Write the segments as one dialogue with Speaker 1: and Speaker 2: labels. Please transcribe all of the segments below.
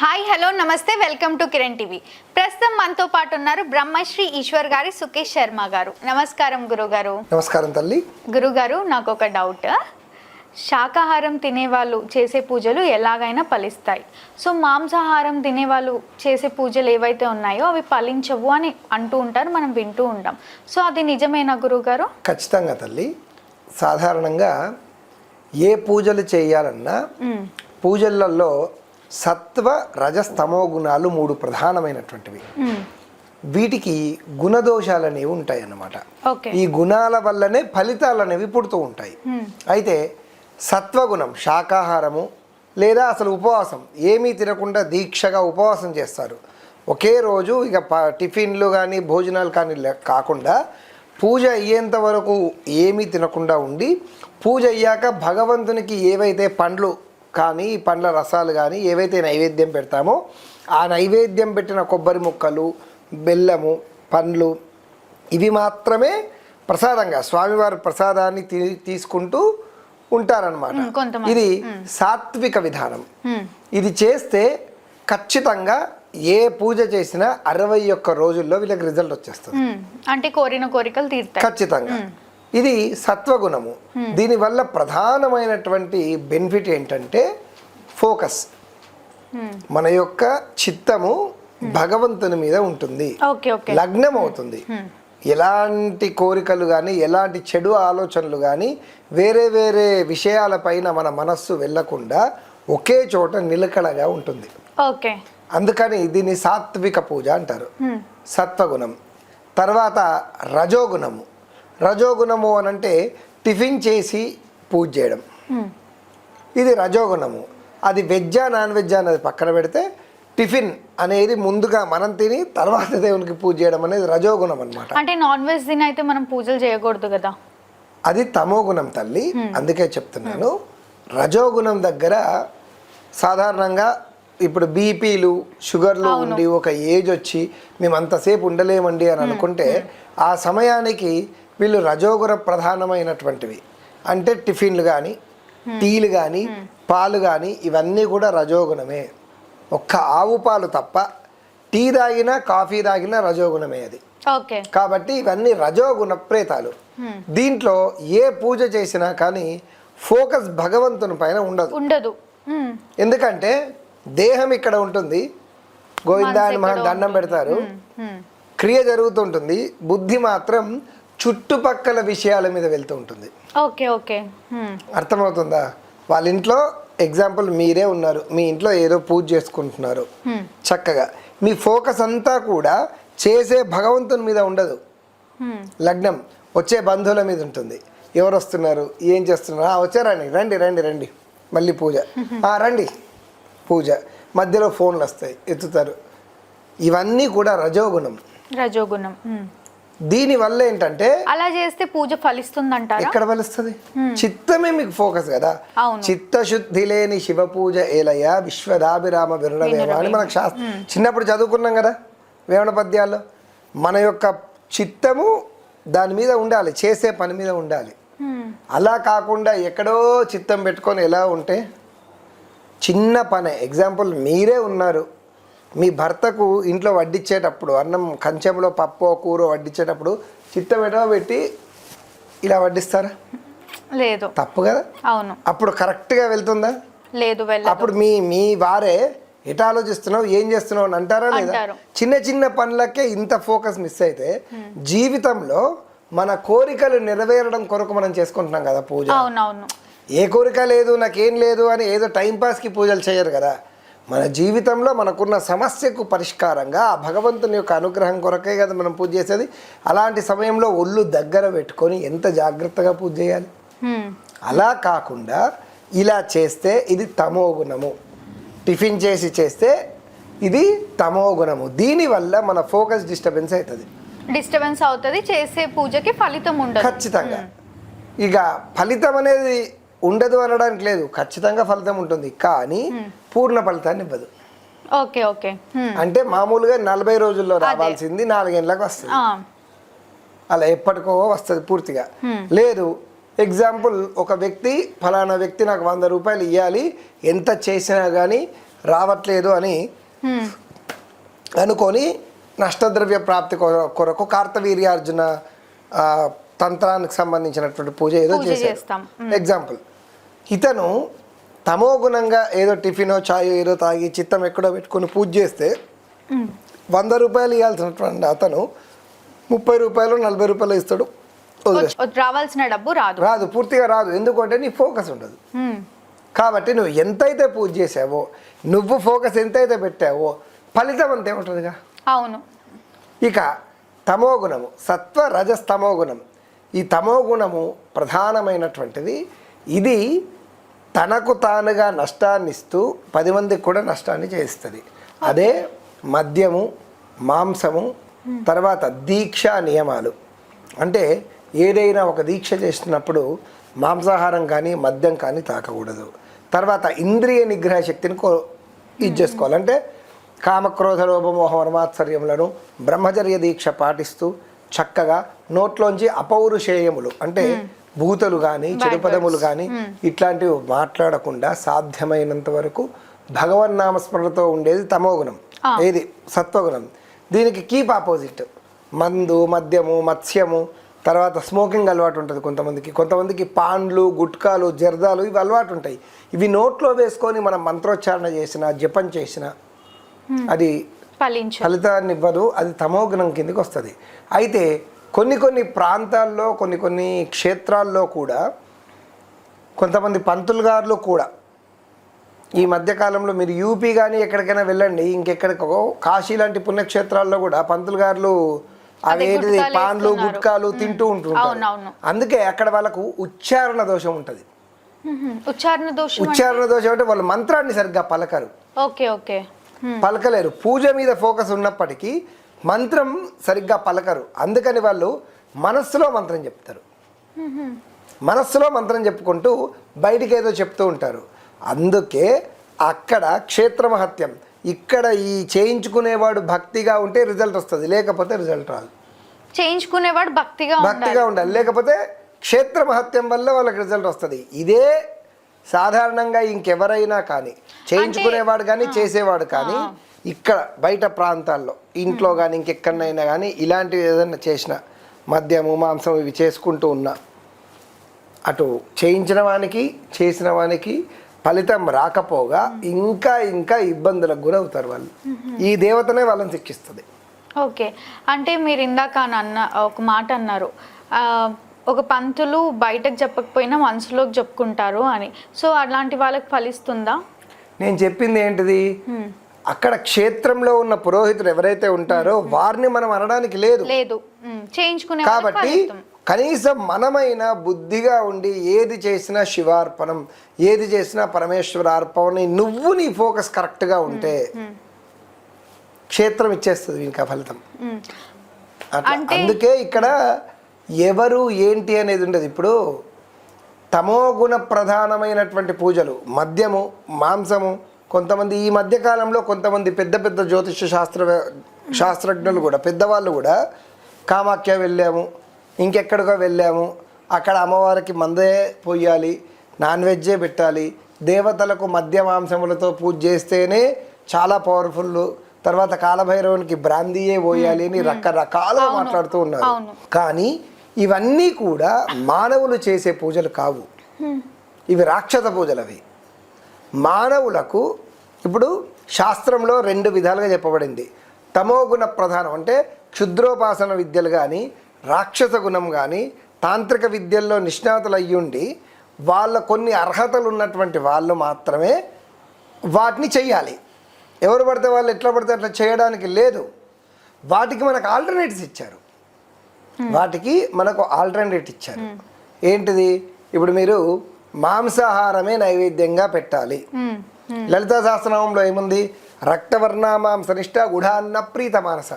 Speaker 1: Hi hello namaste welcome to Kiran TV. ప్రస్తుతం మనతో పాటు ఉన్నారు బ్రహ్మశ్రీ ఈశ్వర్ గారి సుకేష్ శర్మ గారు. నమస్కారం గురుగారు.
Speaker 2: నమస్కారం తల్లి.
Speaker 1: గురుగారు నాకు ఒక డౌట్ శాకాహారం తినేవాళ్ళు చేసే పూజలు ఎలాగైనా ఫలిస్తాయి. సో మాంసాహారం తినేవాళ్ళు చేసే పూజలు ఏవైతే ఉన్నాయో అవి ఫలించవు అని అంటూ ఉంటారు మనం వింటూ ఉంటాం. సో అది నిజమేనా గురుగారు?
Speaker 2: ఖచ్చితంగా తల్లి. సాధారణంగా ఏ పూజలు చేయాలన్నా. పూజలలో సత్వ రజస్తమో గుణాలు మూడు ప్రధానమైనటువంటివి. వీటికి గుణదోషాలు అనేవి ఉంటాయి అన్నమాట ఈ గుణాల వల్లనే ఫలితాలు అనేవి పుడుతూ ఉంటాయి. అయితే సత్వగుణం శాకాహారము లేదా అసలు ఉపవాసం ఏమీ తినకుండా దీక్షగా ఉపవాసం చేస్తారు. ఒకే రోజు ఇక టిఫిన్లు కానీ భోజనాలు కానీ కాకుండా పూజ అయ్యేంత వరకు ఏమీ తినకుండా ఉండి పూజ అయ్యాక భగవంతునికి ఏవైతే పండ్లు కానీ పండ్ల రసాలు కానీ ఏవైతే నైవేద్యం పెడతామో ఆ నైవేద్యం పెట్టిన కొబ్బరి ముక్కలు బెల్లము పండ్లు ఇవి మాత్రమే ప్రసాదంగా స్వామివారి ప్రసాదాన్ని తీ- తీసుకుంటూ ఉంటారనమాట. ఇది సాత్విక విధానం. ఇది చేస్తే ఖచ్చితంగా ఏ పూజ చేసినా అరవై ఒక్క రోజుల్లో వీళ్ళకి రిజల్ట్ వచ్చేస్తుంది.
Speaker 1: అంటే కోరిన కోరికలు తీరుతాయి
Speaker 2: ఖచ్చితంగా ఇది సత్వగుణము. దీనివల్ల ప్రధానమైనటువంటి బెనిఫిట్ ఏంటంటే ఫోకస్. మన యొక్క చిత్తము భగవంతుని మీద ఉంటుంది. లగ్నం అవుతుంది ఎలాంటి కోరికలు కానీ ఎలాంటి చెడు ఆలోచనలు కానీ వేరే వేరే విషయాలపైన మన మనస్సు వెళ్ళకుండా ఒకే చోట నిలకడగా ఉంటుంది.
Speaker 1: ఓకే.
Speaker 2: అందుకని దీన్ని సాత్విక పూజ అంటారు. సత్వగుణం. తర్వాత రజోగుణము. రజోగుణము అని అంటే టిఫిన్ చేసి పూజ చేయడం. ఇది రజోగుణము. అది వెజ్జా నాన్ వెజ్జా అనేది పక్కన పెడితే టిఫిన్ అనేది ముందుగా మనం తిని తర్వాత దేవునికి పూజ చేయడం అనేది రజోగుణం అన్నమాట.
Speaker 1: అంటే నాన్ వెజ్ తిని అయితే మనం పూజలు చేయకూడదు కదా?
Speaker 2: అది తమో గుణం తల్లి. అందుకే చెప్తున్నాను. రజోగుణం దగ్గర సాధారణంగా ఇప్పుడు బీపీలు షుగర్లు ఉండి ఒక ఏజ్ వచ్చి మేము అంతసేపు ఉండలేమండి అని అనుకుంటే ఆ సమయానికి వీళ్ళు రజోగుణ ప్రధానమైనటువంటివి. అంటే టిఫిన్లు కానీ టీలు కానీ పాలు కానీ ఇవన్నీ కూడా రజోగుణమే. ఒక్క ఆవు పాలు తప్ప టీ తాగినా కాఫీ తాగినా రజోగుణమే అది. కాబట్టి ఇవన్నీ రజోగుణ ప్రేతాలు. దీంట్లో ఏ పూజ చేసినా కానీ ఫోకస్ భగవంతుని పైన ఉండదు.
Speaker 1: ఉండదు.
Speaker 2: ఎందుకంటే దేహం ఇక్కడ ఉంటుంది. గోవిందా అని మనం దండం పెడతారు. క్రియ జరుగుతుంటుంది. బుద్ధి మాత్రం చుట్టుపక్కల విషయాల మీద వెళ్తూ ఉంటుంది.
Speaker 1: Okay okay.
Speaker 2: అర్థమవుతుందా? వాళ్ళ ఇంట్లో ఎగ్జాంపుల్ మీరే ఉన్నారు. మీ ఇంట్లో ఏదో పూజ చేసుకుంటున్నారు. చక్కగా. మీ ఫోకస్ అంతా కూడా చేసే భగవంతుని మీద ఉండదు. లగ్నం వచ్చే బంధువుల మీద ఉంటుంది. ఎవరు వస్తున్నారు? ఏం చేస్తున్నారు? "ఆ, వచ్చారండి రండి రండి రండి మళ్ళీ పూజ. "ఆ, రండి. పూజ. మధ్యలో ఫోన్లు వస్తాయి ఎత్తుతారు. ఇవన్నీ కూడా రజోగుణం.
Speaker 1: రజోగుణం. మ్మ్.
Speaker 2: దీనివల్ల ఏంటంటే
Speaker 1: అలా చేస్తే పూజ ఫలిస్తుందంటారా?
Speaker 2: ఎక్కడ వలుస్తుంది చిత్తమే మీకు ఫోకస్ కదా. చిత్తశుద్ధి లేని శివ పూజ ఏలయ విశ్వదాభిరామ విరుణవేమ అని మనకు శాస్త్ర చిన్నప్పుడు చదువుకున్నాం కదా వేమన పద్యాల్లో. మన యొక్క చిత్తము దాని మీద ఉండాలి చేసే పని మీద ఉండాలి. అలా కాకుండా ఎక్కడో చిత్తం పెట్టుకొని ఎలా ఉంటే చిన్న పనే ఎగ్జాంపుల్ మీరే ఉన్నారు. మీ భర్తకు ఇంట్లో వడ్డించేటప్పుడు అన్నం కంచెంలో పప్పు కూర వడ్డించేటప్పుడు ఎటో పెట్టి ఇలా వడ్డిస్తారా?
Speaker 1: లేదు.
Speaker 2: తప్పు కదా?
Speaker 1: అవును.
Speaker 2: అప్పుడు కరెక్ట్గా వెళ్తుందా?
Speaker 1: లేదు
Speaker 2: అప్పుడు మీ మీ వారే ఎట ఆలోచిస్తున్నావు ఏం చేస్తున్నావు అని అంటారా లేదా. చిన్న చిన్న పనులకే ఇంత ఫోకస్ మిస్ అయితే జీవితంలో మన కోరికలు నెరవేరడం కొరకు మనం చేసుకుంటున్నాం కదా పూజ. ఏ కోరిక లేదు నాకేం లేదు అని ఏదో టైంపాస్కి పూజలు చేయరు కదా. మన జీవితంలో మనకున్న సమస్యకు పరిష్కారంగా ఆ భగవంతుని యొక్క అనుగ్రహం కొరకే కదా మనం పూజ చేసేది. అలాంటి సమయంలో ఒళ్ళు దగ్గర పెట్టుకొని ఎంత జాగ్రత్తగా పూజ చేయాలి. అలా కాకుండా ఇలా చేస్తే ఇది తమో గుణము. టిఫిన్ చేసి చేస్తే ఇది తమో గుణము. దీనివల్ల మన ఫోకస్ డిస్టర్బెన్స్ అవుతుంది.
Speaker 1: డిస్టర్బెన్స్ అవుతుంది చేసే పూజకి ఫలితం ఉండదు.
Speaker 2: ఖచ్చితంగా. ఇక ఫలితం అనేది ఉండదు అనడానికి లేదు. ఖచ్చితంగా ఫలితం ఉంటుంది. కానీ పూర్ణ ఫలితాన్ని ఇవ్వదు.
Speaker 1: Okay okay. మ్మ్.
Speaker 2: అంటే మామూలుగా నలభై రోజుల్లో రావాల్సింది నాలుగేళ్ళకి వస్తుంది. అలా ఎప్పటికో వస్తుంది పూర్తిగా. లేదు ఎగ్జాంపుల్ ఒక వ్యక్తి ఫలానా వ్యక్తి నాకు వంద రూపాయలు ఇవ్వాలి ఎంత చేసినా కానీ రావట్లేదు అని. అనుకొని నష్టద్రవ్య ప్రాప్తి కొర- కొరకు కార్తవీర్యార్జున తంత్రానికి సంబంధించినటువంటి పూజ ఏదో
Speaker 1: చేస్తాం.
Speaker 2: ఎగ్జాంపుల్ ఇతను తమో గుణంగా ఏదో టిఫినో చాయో ఏదో తాగి చిత్తం ఎక్కడో పెట్టుకొని పూజ చేస్తే. వంద రూపాయలు ఇవ్వాల్సినటువంటి అతను ముప్పై రూపాయలు నలభై రూపాయలు ఇస్తాడు.
Speaker 1: రావాల్సిన డబ్బు రాదు.
Speaker 2: రాదు పూర్తిగా రాదు. ఎందుకంటే నీ ఫోకస్ ఉండదు. కాబట్టి నువ్వు ఎంతైతే పూజ చేసావో నువ్వు ఫోకస్ ఎంతైతే పెట్టావో ఫలితం అంతే ఉంటుందిగా.
Speaker 1: అవును.
Speaker 2: ఇక తమో గుణము సత్వ రజస్ తమో గుణం. ఈ తమో గుణము ప్రధానమైనటువంటిది ఇది తనకు తానుగా నష్టాన్ని ఇస్తూ పది మందికి కూడా నష్టాన్ని చేస్తుంది అదే మద్యము మాంసము తర్వాత దీక్షా నియమాలు. అంటే ఏదైనా ఒక దీక్ష చేస్తున్నప్పుడు మాంసాహారం కానీ మద్యం కానీ తాకకూడదు. తర్వాత ఇంద్రియ నిగ్రహ శక్తిని కో ఇది చేసుకోవాలంటే కామక్రోధ లోపమోహ వనమాత్సర్యములను బ్రహ్మచర్య దీక్ష పాటిస్తూ చక్కగా నోట్లోంచి అపౌరుషేయములు. అంటే భూతలు కానీ చెడుపదములు కానీ ఇట్లాంటివి మాట్లాడకుండా సాధ్యమైనంత వరకు భగవన్నామస్మరణతో ఉండేది తమోగుణం. ఏది? సత్వగుణం. దీనికి కీప్ ఆపోజిట్ మందు మద్యము మత్స్యము తర్వాత స్మోకింగ్ అలవాటు ఉంటుంది కొంతమందికి. కొంతమందికి పాండ్లు గుట్కాలు జర్దాలు ఇవి అలవాటు ఉంటాయి. ఇవి నోట్లో వేసుకొని మనం మంత్రోచ్చారణ చేసిన జపం చేసిన అది
Speaker 1: ఫలించు
Speaker 2: ఫలితాన్ని ఇవ్వదు అది తమోగుణం కిందకి వస్తుంది. అయితే కొన్ని కొన్ని ప్రాంతాల్లో కొన్ని కొన్ని క్షేత్రాల్లో కూడా కొంతమంది పంతులు గారులు కూడా ఈ మధ్యకాలంలో మీరు యూపీ కానీ ఎక్కడికైనా వెళ్ళండి ఇంకెక్కడికో కాశీ లాంటి పుణ్యక్షేత్రాల్లో కూడా పంతులు గారులు
Speaker 1: గుట్కాలు
Speaker 2: పాన్లు. గుట్కాలు తింటూ ఉంటుంటారు. అందుకే అక్కడ వాళ్ళకు ఉచ్చారణ దోషం ఉంటుంది.
Speaker 1: ఉచ్చారణ దోషం
Speaker 2: ఉచ్చారణ దోషం అంటే వాళ్ళు మంత్రాన్ని సరిగ్గా పలకరు
Speaker 1: ఓకే ఓకే.
Speaker 2: పలకలేరు పూజ మీద ఫోకస్ ఉన్నప్పటికీ మంత్రం సరిగ్గా పలకరు. అందుకని వాళ్ళు మనస్సులో మంత్రం చెప్తారు. మనస్సులో మంత్రం చెప్పుకుంటూ బయటికి ఏదో చెప్తూ ఉంటారు. అందుకే అక్కడ క్షేత్ర మహత్యం ఇక్కడ ఈ చేయించుకునేవాడు భక్తిగా ఉంటే రిజల్ట్ వస్తుంది. లేకపోతే రిజల్ట్ రాదు.
Speaker 1: చేయించుకునేవాడు భక్తిగా
Speaker 2: భక్తిగా ఉండాలి. లేకపోతే క్షేత్ర మహత్యం వల్ల వాళ్ళకి రిజల్ట్ వస్తుంది. ఇదే సాధారణంగా ఇంకెవరైనా కానీ చేయించుకునేవాడు కానీ చేసేవాడు కానీ ఇక్కడ బయట ప్రాంతాల్లో ఇంట్లో కానీ ఇంకెక్కడైనా కానీ ఇలాంటివి ఏదైనా చేసిన మద్యము మాంసం ఇవి చేసుకుంటూ ఉన్నా అటు చేయించిన వానికి చేసిన వానికి ఫలితం రాకపోగా ఇంకా ఇంకా ఇబ్బందులకు గురవుతారు వాళ్ళు. ఈ దేవతనే వాళ్ళని శిక్షిస్తుంది.
Speaker 1: ఓకే. అంటే మీరు ఇందాక అని అన్న ఒక మాట అన్నారు. ఒక పంతులు బయటకు చెప్పకపోయినా మనసులోకి చెప్పుకుంటారు అని. సో అలాంటి వాళ్ళకి ఫలిస్తుందా?
Speaker 2: నేను చెప్పింది ఏంటిది. అక్కడ క్షేత్రంలో ఉన్న పురోహితులు ఎవరైతే ఉంటారో వారిని మనం అనడానికి లేదు.
Speaker 1: లేదు. చేయించుకునే
Speaker 2: కాబట్టి కనీసం మనమైన బుద్ధిగా ఉండి ఏది చేసినా శివార్పణం ఏది చేసినా పరమేశ్వర అర్పణని నువ్వు నీ ఫోకస్ కరెక్ట్గా ఉంటే క్షేత్రం ఇచ్చేస్తుంది ఇంకా ఫలితం. అందుకే ఇక్కడ ఎవరు ఏంటి అనేది ఉండదు. ఇప్పుడు తమోగుణ ప్రధానమైనటువంటి పూజలు మద్యము మాంసము కొంతమంది ఈ మధ్య కాలంలో కొంతమంది పెద్ద పెద్ద జ్యోతిష శాస్త్ర శాస్త్రజ్ఞులు కూడా పెద్దవాళ్ళు కూడా కామాఖ్య వెళ్ళాము ఇంకెక్కడికో వెళ్ళాము. అక్కడ అమ్మవారికి మందే పోయాలి నాన్ వెజ్జే పెట్టాలి. దేవతలకు మద్య మాంసములతో పూజ చేస్తేనే చాలా పవర్ఫుల్ తర్వాత కాలభైరవునికి బ్రాందీయే పోయాలి అని రకరకాలుగా మాట్లాడుతూ ఉన్నారు. కానీ ఇవన్నీ కూడా మానవులు చేసే పూజలు కావు. ఇవి రాక్షస పూజలు అవి మానవులకు ఇప్పుడు శాస్త్రంలో రెండు విధాలుగా చెప్పబడింది. తమోగుణ ప్రధానం అంటే క్షుద్రోపాసన విద్యలు కానీ రాక్షస గుణం కానీ తాంత్రిక విద్యల్లో నిష్ణాతులు అయ్యుండి వాళ్ళ కొన్ని అర్హతలు ఉన్నటువంటి వాళ్ళు మాత్రమే వాటిని చెయ్యాలి. ఎవరు పడితే వాళ్ళు ఎట్లా పడితే అట్లా చేయడానికి లేదు. వాటికి మనకు ఆల్టర్నేటివ్స్ ఇచ్చారు. వాటికి మనకు ఆల్టర్నేట్ ఇచ్చారు. ఏంటిది? ఇప్పుడు మీరు మాంసాహారమే నైవేద్యంగా పెట్టాలి. లలితా సహస్రనామంలో ఏముంది? రక్తవర్ణ మాంసనిష్ట గుఢాన్న ప్రీత మానస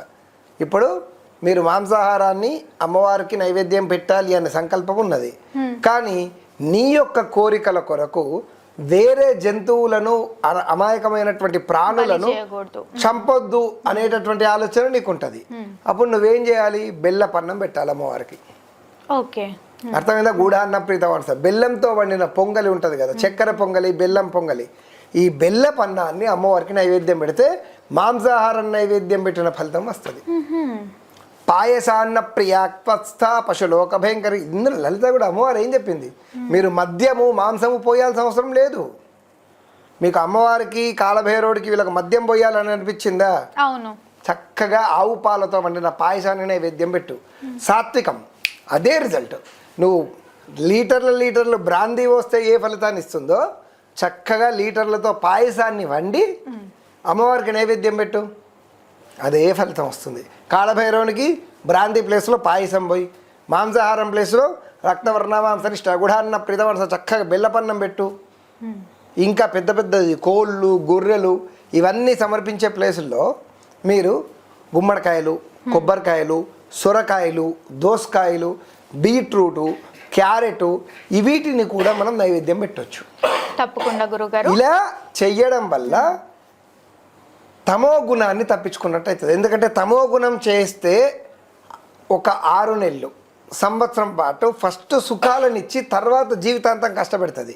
Speaker 2: ఇప్పుడు మీరు మాంసాహారాన్ని అమ్మవారికి నైవేద్యం పెట్టాలి అనే సంకల్పం ఉన్నది. కానీ నీ యొక్క కోరికల కొరకు వేరే జంతువులను అమాయకమైనటువంటి ప్రాణులను చంపొద్దు అనేటటువంటి ఆలోచన నీకుంటది. అప్పుడు నువ్వేం చేయాలి? బెల్ల పన్నం పెట్టాలి అమ్మవారికి.
Speaker 1: ఓకే.
Speaker 2: అర్థమైందా? గూఢాన్న ప్రీత వంట బెల్లంతో వండిన పొంగలి ఉంటుంది కదా చక్కెర పొంగలి బెల్లం పొంగలి. ఈ బెల్లపన్నాన్ని అమ్మవారికి నైవేద్యం పెడితే మాంసాహారం నైవేద్యం పెట్టిన ఫలితం వస్తుంది. పాయసాన్న ప్రియాక్వస్థ పశులోక భయంకర. ఇందులో లలిత కూడా అమ్మవారు ఏం చెప్పింది? మీరు మద్యము మాంసము పోయాల్సిన అవసరం లేదు. మీకు అమ్మవారికి కాలభైరవుడికి వీళ్ళకి మద్యం పోయాలని అనిపించిందా?
Speaker 1: అవును.
Speaker 2: చక్కగా ఆవు పాలతో వండిన పాయసాన్ని నైవేద్యం పెట్టు. సాత్వికం. అదే రిజల్ట్. నువ్వు లీటర్ల లీటర్లు బ్రాందీ వస్తే ఏ ఫలితాన్ని ఇస్తుందో చక్కగా లీటర్లతో పాయసాన్ని వండి అమ్మవారికి నైవేద్యం పెట్టు. అదే ఫలితం వస్తుంది. కాళభైరవునికి బ్రాంతి ప్లేస్లో పాయసం పోయి మాంసాహారం ప్లేస్లో రక్తవర్ణ మాంసనిష్ట గుఢాన్న ప్రితవర్ష చక్కగా బెల్లపన్నం పెట్టు. ఇంకా పెద్ద పెద్ద కోళ్ళు గొర్రెలు ఇవన్నీ సమర్పించే ప్లేసుల్లో మీరు గుమ్మడికాయలు కొబ్బరికాయలు సొరకాయలు దోసకాయలు బీట్రూటు క్యారెట్ వీటిని కూడా మనం నైవేద్యం పెట్టొచ్చు.
Speaker 1: తప్పకుండా గురుగారు.
Speaker 2: ఇలా చెయ్యడం వల్ల తమో గుణాన్ని తప్పించుకున్నట్టు అవుతుంది ఎందుకంటే తమో గుణం చేస్తే ఒక ఆరు నెలలు సంవత్సరం పాటు ఫస్ట్ సుఖాలనిచ్చి తర్వాత జీవితాంతం కష్టపెడుతుంది.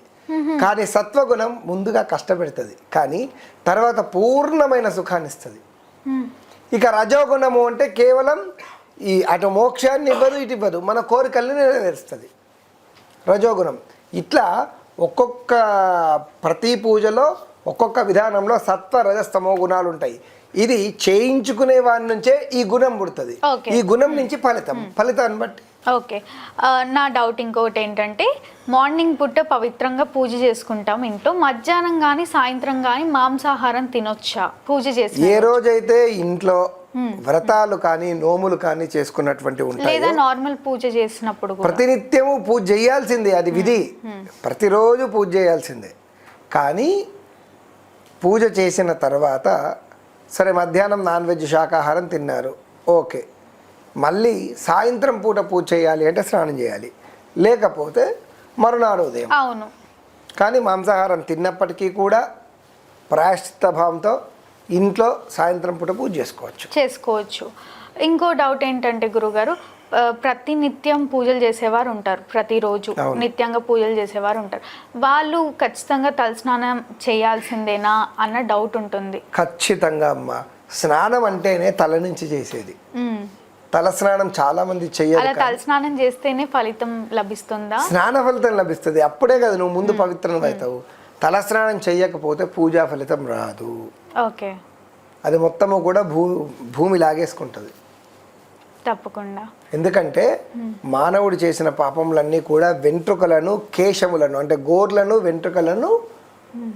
Speaker 2: కానీ సత్వగుణం ముందుగా కష్టపెడుతుంది. కానీ తర్వాత పూర్ణమైన సుఖాన్ని ఇస్తుంది. ఇక రజోగుణము అంటే కేవలం ఈ అటు మోక్షాన్ని ఇవ్వదు ఇటు ఇవ్వదు. మన కోరికల్ని నెరవేరుస్తుంది. రజోగుణం. ఇట్లా ఒక్కొక్క ప్రతి పూజలో ఒక్కొక్క విధానంలో సత్వ రజస్తమో గుణాలు ఉంటాయి. ఇది చేయించుకునే వారి నుంచే ఈ గుణం పుడుతుంది. ఈ గుణం నుంచి ఫలితం. ఫలితాన్ని బట్టి.
Speaker 1: ఓకే. నా డౌట్ ఇంకొకటి ఏంటంటే మార్నింగ్ పుట్ట పవిత్రంగా పూజ చేసుకుంటాం ఇంట్లో. మధ్యాహ్నం కానీ సాయంత్రం కానీ మాంసాహారం తినొచ్చా? పూజ చేసి
Speaker 2: ఏ రోజైతే ఇంట్లో వ్రతాలు కానీ నోములు కానీ చేసుకున్నటువంటి ఉంటాయి.
Speaker 1: నార్మల్ పూజ చేసినప్పుడు
Speaker 2: ప్రతినిత్యము పూజ చేయాల్సిందే అది విధి. ప్రతిరోజు పూజ చేయాల్సిందే. కానీ పూజ చేసిన తర్వాత సరే మధ్యాహ్నం నాన్ వెజ్ శాకాహారం తిన్నారు ఓకే. మళ్ళీ సాయంత్రం పూట పూజ చేయాలి అంటే స్నానం చేయాలి. లేకపోతే మరునాడు ఉదయం.
Speaker 1: అవును.
Speaker 2: కానీ మాంసాహారం తిన్నప్పటికీ కూడా ప్రాయశ్చిత్త భావంతో ఇంట్లో సాయంత్రం పూట పూజ చేసుకోవచ్చు.
Speaker 1: చేసుకోవచ్చు. ఇంకో డౌట్ ఏంటంటే గురుగారు ప్రతి నిత్యం పూజలు చేసేవారు ఉంటారు ప్రతిరోజు. నిత్యంగా పూజలు చేసేవారు ఉంటారు. వాళ్ళు ఖచ్చితంగా తలస్నానం చేయాల్సిందేనా అన్న డౌట్ ఉంటుంది.
Speaker 2: ఖచ్చితంగా అమ్మ. స్నానం అంటేనే తల నుంచి చేసేది. తల స్నానం చాలా మంది చెయ్యరు
Speaker 1: అలా
Speaker 2: కానీ
Speaker 1: తలస్నానం చేస్తేనే ఫలితం లభిస్తుందా?
Speaker 2: స్నాన ఫలితం లభిస్తుంది. అప్పుడే కదా నువ్వు ముందు పవిత్రం అవుతావు. తల స్నానం చెయ్యకపోతే పూజా ఫలితం రాదు.
Speaker 1: ఓకే.
Speaker 2: అది మొత్తము కూడా భూ భూమి లాగేసుకుంటుంది.
Speaker 1: తప్పకుండా.
Speaker 2: ఎందుకంటే మానవుడు చేసిన పాపములన్నీ కూడా వెంట్రుకలను కేశములను అంటే గోర్లను వెంట్రుకలను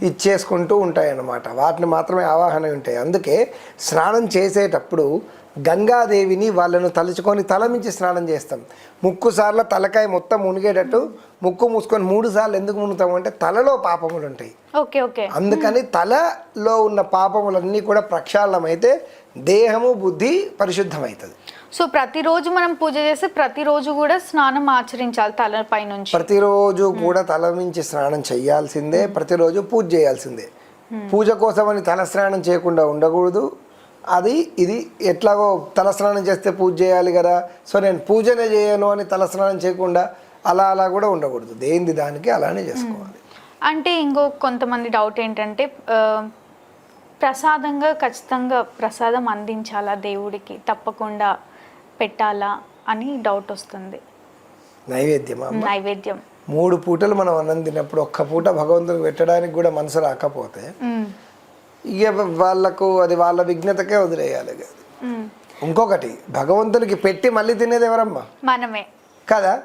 Speaker 2: ఇచ్చేసుకుంటూ ఉంటాయన్నమాట. వాటిని మాత్రమే ఆవాహన ఉంటాయి అందుకే స్నానం చేసేటప్పుడు గంగాదేవిని వాళ్ళను తలుచుకొని తల మించి స్నానం చేస్తాం. ముక్కు సార్లు తలకాయ మొత్తం మునిగేటట్టు ముక్కు మూసుకొని మూడు సార్లు ఎందుకు మునుగుతాము అంటే తలలో పాపములు ఉంటాయి.
Speaker 1: Okay okay.
Speaker 2: అందుకని తలలో ఉన్న పాపములన్నీ కూడా ప్రక్షాళనమైతే దేహము బుద్ధి పరిశుద్ధమవుతుంది
Speaker 1: సో ప్రతిరోజు మనం పూజ చేస్తే ప్రతిరోజు కూడా స్నానం ఆచరించాలి తలపై నుంచి.
Speaker 2: ప్రతిరోజు కూడా తల స్నానం చేయాల్సిందే ప్రతిరోజు పూజ చేయాల్సిందే. పూజ కోసమని తల స్నానం చేయకుండా ఉండకూడదు. అది ఇది ఎట్లాగో తల స్నానం చేస్తే పూజ చేయాలి కదా. సో నేను పూజనే చేయను అని తల స్నానం చేయకుండా అలా అలా కూడా ఉండకూడదు. దేనిది దానికి అలానే చేసుకోవాలి.
Speaker 1: అంటే ఇంకో కొంతమంది డౌట్ ఏంటంటే ప్రసాదంగా ఖచ్చితంగా ప్రసాదం అందించాలా దేవుడికి? తప్పకుండా పెట్టాలా అని డౌట్ వస్తుంది.
Speaker 2: నైవేద్యమా
Speaker 1: నైవేద్యం.
Speaker 2: మూడు పూటలు మనం అన్నం తిన్నప్పుడు ఒక్క పూట భగవంతుడికి పెట్టడానికి కూడా మనసు రాకపోతే. ఇక వాళ్ళకు అది వాళ్ళ విఘ్నతకే వదిలేయాలి. ఇంకొకటి భగవంతునికి పెట్టి మళ్ళీ తినేది ఎవరమ్మా?
Speaker 1: మనమే.
Speaker 2: కదా.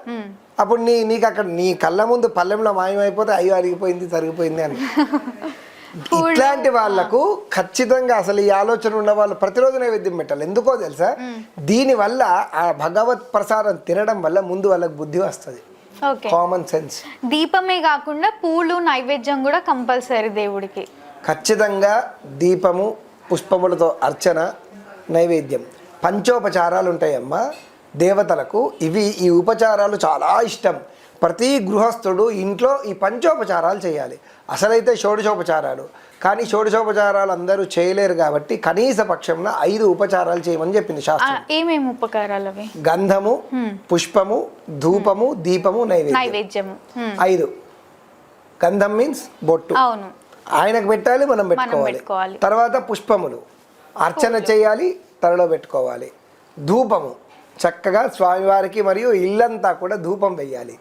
Speaker 2: అప్పుడు నీ నీకు అక్కడ నీ కళ్ళ ముందు పల్లెంలో మాయమైపోతే అయ్యో అరిగిపోయింది తరిగిపోయింది అని. ఇట్లాంటి వాళ్ళకు ఖచ్చితంగా అసలు ఈ ఆలోచన ఉన్న వాళ్ళు ప్రతిరోజు నైవేద్యం పెట్టాలి. ఎందుకో తెలుసా? దీనివల్ల ఆ భగవత్ ప్రసాదం తినడం వల్ల ముందు వాళ్ళకి బుద్ధి వస్తుంది. కామన్ సెన్స్
Speaker 1: దీపమే కాకుండా పూలు నైవేద్యం కూడా కంపల్సరీ దేవుడికి.
Speaker 2: ఖచ్చితంగా దీపము పుష్పములతో అర్చన నైవేద్యం. పంచోపచారాలు ఉంటాయమ్మా దేవతలకు ఇవి ఈ ఉపచారాలు చాలా ఇష్టం. ప్రతి గృహస్థుడు ఇంట్లో ఈ పంచోపచారాలు చేయాలి. అసలైతే షోడశోపచారాలు. కానీ షోడశోపచారాలు అందరూ చేయలేరు కాబట్టి కనీస పక్షంలో ఐదు ఉపచారాలు చేయమని చెప్పింది శాస్త్రం.
Speaker 1: ఏమేమి ఉపకారాలు అవి?
Speaker 2: గంధము పుష్పము ధూపము దీపము నైవేద్యం.
Speaker 1: నైవేద్యము.
Speaker 2: ఐదు. గంధం మీన్స్ బొట్టు.
Speaker 1: అవును.
Speaker 2: ఆయనకు పెట్టాలి మనం పెట్టుకోవాలి. తర్వాత పుష్పములు. అర్చన చేయాలి తలలో పెట్టుకోవాలి. ధూపము. చక్కగా స్వామివారికి మరియు ఇల్లంతా కూడా ధూపం వేయాలి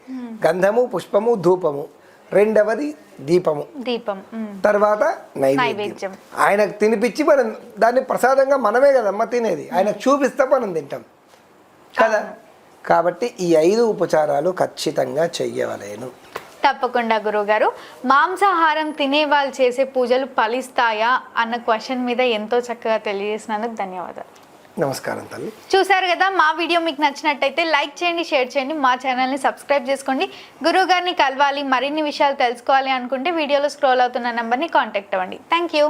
Speaker 2: గంధము పుష్పము ధూపము. రెండవది దీపము.
Speaker 1: దీపం.
Speaker 2: తర్వాత నైవేద్యం.
Speaker 1: నైవేద్యం.
Speaker 2: ఆయనకు తినిపించి మనం దాన్ని ప్రసాదంగా మనమే కదమ్మ తినేది. ఆయనకు చూపిస్తే మనం తింటాం. కదా? కాబట్టి ఈ ఐదు ఉపచారాలు ఖచ్చితంగా చెయ్యవలేను.
Speaker 1: తప్పకుండా గురువుగారు. మాంసాహారం తినే వాళ్ళు చేసే పూజలు ఫలిస్తాయా అన్న క్వశ్చన్ మీద ఎంతో చక్కగా తెలియజేసినందుకు ధన్యవాదాలు.
Speaker 2: నమస్కారం తల్లి.
Speaker 1: చూసారు కదా మా వీడియో మీకు నచ్చినట్టయితే లైక్ చేయండి షేర్ చేయండి మా ఛానల్ని సబ్స్క్రైబ్ చేసుకోండి. గురువు గారిని కలవాలి మరిన్ని విషయాలు తెలుసుకోవాలి అనుకుంటే వీడియోలో స్క్రోల్ అవుతున్న నెంబర్ని కాంటాక్ట్ అవ్వండి. Thank you.